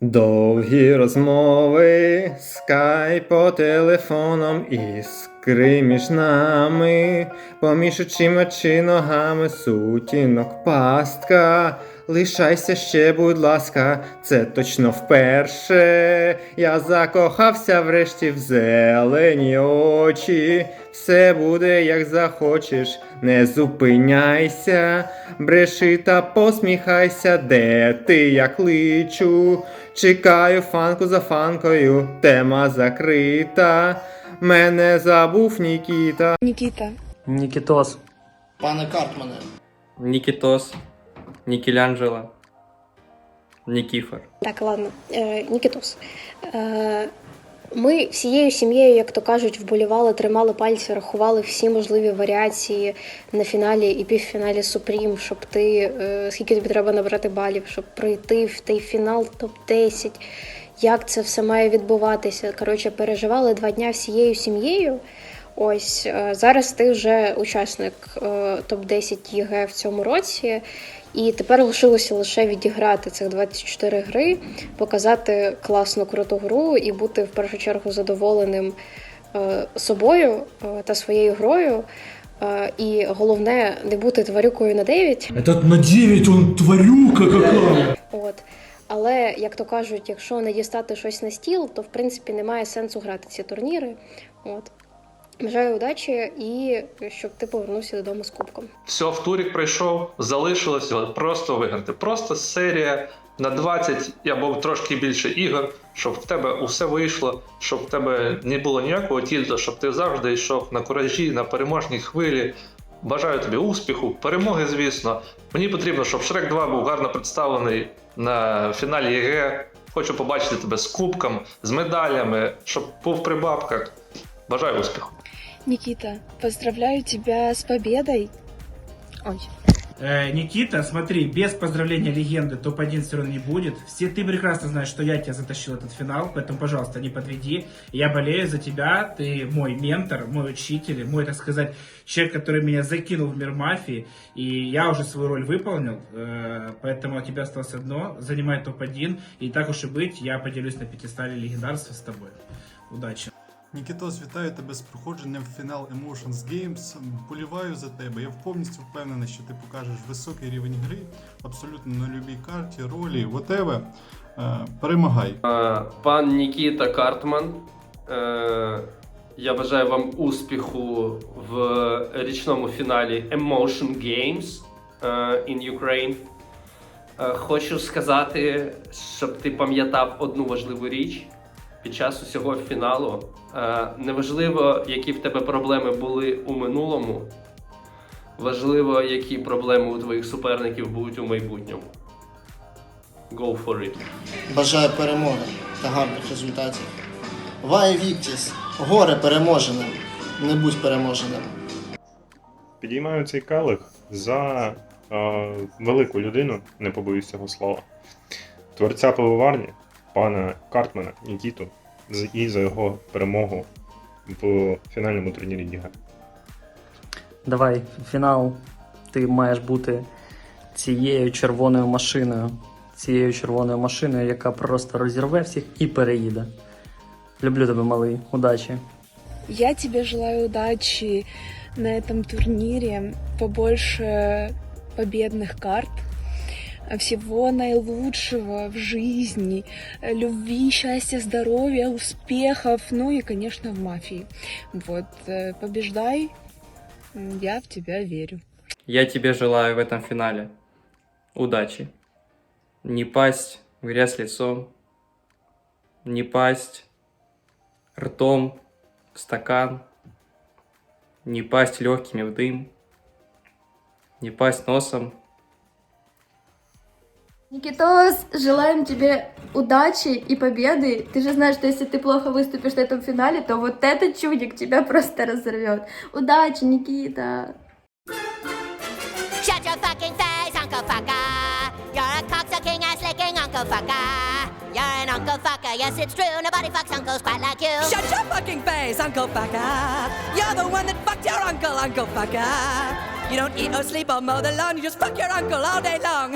Довгі розмови, скайп по телефоном, іскри нами, поміж очима чи ногами, сутінок пастка. Лишайся ще, будь ласка, це точно вперше. Я закохався врешті в зелені очі. Все буде як захочеш, не зупиняйся, бреши та посміхайся, де ти я кличу. Чекаю фанку за фанкою, тема закрита. Мене забув Нікіта. Нікіта, Нікітос, Пане Картмане, Нікітос, Нікілянджело, Нікіфор. Так, ладно, е, Нікітос. Е, ми всією сім'єю, як то кажуть, вболівали, тримали пальці, рахували всі можливі варіації на фіналі і півфіналі Супрім, щоб ти е, скільки тобі треба набрати балів, щоб пройти в той фінал топ-10. Як це все має відбуватися? Коротше, переживали два дня всією сім'єю. Ось е, зараз ти вже учасник е, топ-10 ЄГЕ в цьому році. І тепер лишилося лише відіграти цих 24 гри, показати класну круту гру і бути в першу чергу задоволеним е, собою та своєю грою. І головне не бути тварюкою на 9. Этот на 9, он тварюка какая! От. Але, як то кажуть, якщо не дістати щось на стіл, то в принципі немає сенсу грати ці турніри. От. Бажаю удачі і щоб ти повернувся додому з кубком. Все, в турік прийшов, залишилось просто виграти. Просто серія на 20 або трошки більше ігор, щоб в тебе усе вийшло, щоб в тебе не було ніякого тільту, щоб ти завжди йшов на куражі, на переможній хвилі. Бажаю тобі успіху, перемоги, звісно. Мені потрібно, щоб Шрек 2 був гарно представлений на фіналі ЄГЕ. Хочу побачити тебе з кубком, з медалями, щоб був при бабках. Бажаю успіху. Нікіта, поздравляю тебя с победой. Ой. Э, Никита, смотри, без поздравления легенды топ-1 все равно не будет. Все ты прекрасно знаешь, что я тебя затащил этот финал, поэтому, пожалуйста, не подведи. Я болею за тебя, ты мой ментор, мой учитель, мой, так сказать, человек, который меня закинул в мир мафии, и я уже свою роль выполнил, э, поэтому от тебя осталось одно, занимай топ-1, и так уж и быть, я поделюсь на пятистале легендарства с тобой. Удачи! Нікітос, вітаю тебе з проходженням в фінал Emotions Games. Боліваю за тебе. Я повністю впевнений, що ти покажеш високий рівень гри, абсолютно на любій карті, ролі, whatever. Е, Перемагай. Е, Пан Нікіта Картман. е, Я бажаю вам успіху в річному фіналі Emotion Games in Ukraine. Хочу сказати, щоб ти пам'ятав одну важливу річ під час усього фіналу. Е, Неважливо, які в тебе проблеми були у минулому. Важливо, які проблеми у твоїх суперників будуть у майбутньому. Go for it. бажаю перемоги та гарних результатів. Вай Віктіс, горе переможеним, не будь переможеним. Підіймаю цей келих за е, велику людину, не побоюсь цього слова, творця пивоварні, пана Картмана Нікіту, і за його перемогу в фінальному турнірі Ліга. Давай, фінал. Ти маєш бути цією червоною машиною. Цією червоною машиною, яка просто розірве всіх і переїде. Люблю тебе, малий. Удачі. Я тебе желаю удачи на этом турнире, побольше победных карт, всего наилучшего в жизни, любви, счастья, здоровья, успехов, ну и, конечно, в мафии. Вот, э, побеждай, я в тебя верю. Я тебе желаю в этом финале удачи. Не пасть в грязь лицом, не пасть ртом в стакан, не пасть легкими в дым, не пасть носом Никитос, желаем тебе удачи и победы. Ты же знаешь, что если ты плохо выступишь на этом финале, то вот этот чудик тебя просто разорвет. Удачи, Никита! Shut your fucking face, Uncle Fucker. You're a cocksucking ass licking Uncle Fucker. You're an Uncle Fucker, yes it's true. Nobody fucks uncles quite like you. Shut your fucking face, Uncle Fucker. You're the one that fucked your uncle, Uncle Fucker. You don't eat or sleep or mow the lawn, you just fuck your uncle all day long.